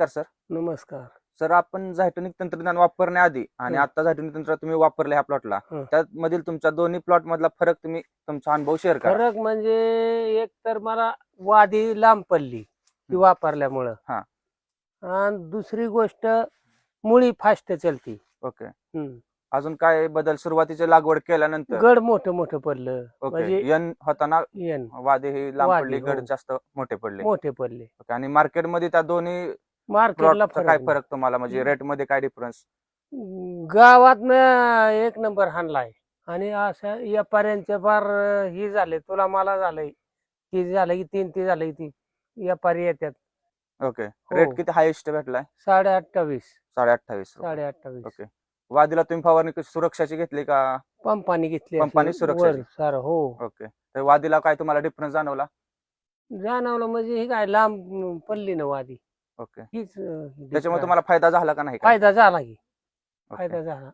Sir नमस्कार sir आपण झायटोनिक तंत्रज्ञान वापरण्याआधी आणि. आता झायटोनिक तंत्र तुम्ही वापरले ह्या प्लॉटला हं. त्यामधील तुमच्या दोन्ही प्लॉट मधला फरक तुम्ही तुमचा अनुभव शेअर करा फरक म्हणजे एक तर मला वादी लांब पडली ती हं. वापरल्यामुळं हा. आणि दुसरी गोष्ट मुळी फास्ट चलती ओके हं. अजून काय बदल सुरुवातीची लागवड केल्यानंतर गड मोठं मोठं पडलं ओके म्हणजे यन होताना येन वादे ही लांब वादे, पडली गड हो. जास्त मोठे पडले मोठे पडले ओके. आणि मार्केटमध्ये त्या दोन्ही मार्केटला प्लॉटचा काय फरक फरक तुम्हाला? म्हणजे हं. रेटमध्ये काय डिफरन्स गावात एक नंबर हाणलाय आणि असं व्यापाऱ्यांचे फार ही झाले तुला मला झालंय. ती झालं की तीन ती झालं ती व्यापारी येतात ओके हो. रेट किती हायेस्ट भेटलाय? साडे अठ्ठावीस साडे अठ्ठावीस साडे अठ्ठावीस ओके वादीला तुम्ही फवारणी कशी सुरक्षाची घेतली का? पंपानी घेतली पंपानी अशी? वर सार हो. ओके तर वादीला काय तुम्हाला डिफरन्स जाणवला? जाणवलं म्हणजे ही काय लांब पडली ना वादी. ओके हीच अं, त्याच्यामुळे. तुम्हाला फायदा झाला का नाही? फायदा झाला की. फायदा झाला